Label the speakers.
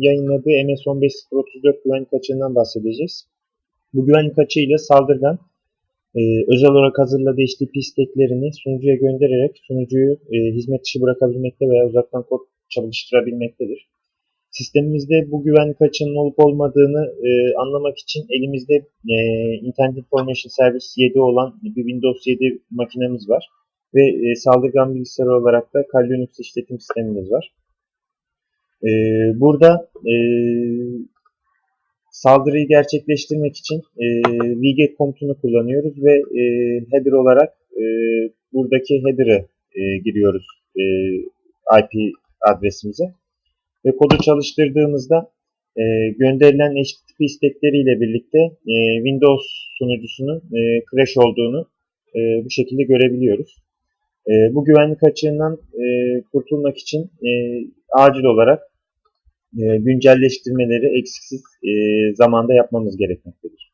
Speaker 1: Yayınladığı MS-1534 güvenlik açığından bahsedeceğiz. Bu güvenlik açığıyla saldırgan e, özel olarak hazırladığı HTTP isteklerini sunucuya göndererek sunucuyu e, hizmet dışı bırakabilmekte veya uzaktan kod çalıştırabilmektedir. Sistemimizde bu güvenlik açığının olup olmadığını e, anlamak için elimizde e, Internet Information Service 7 olan bir Windows 7 makinemiz var. Ve e, saldırgan bilgisayar olarak da Kali Linux işletim sistemimiz var. E, burada e, saldırıyı gerçekleştirmek için e, wget komutunu kullanıyoruz ve e, header olarak e, buradaki header'ı e, giriyoruz e, IP adresimize ve kodu çalıştırdığımızda e, gönderilen HTTP istekleriyle birlikte e, Windows sunucusunun e, crash olduğunu e, bu şekilde görebiliyoruz. E, bu güvenlik açığından e, kurtulmak için e, acil olarak e, güncelleştirmeleri eksiksiz e, zamanda yapmamız gerekmektedir.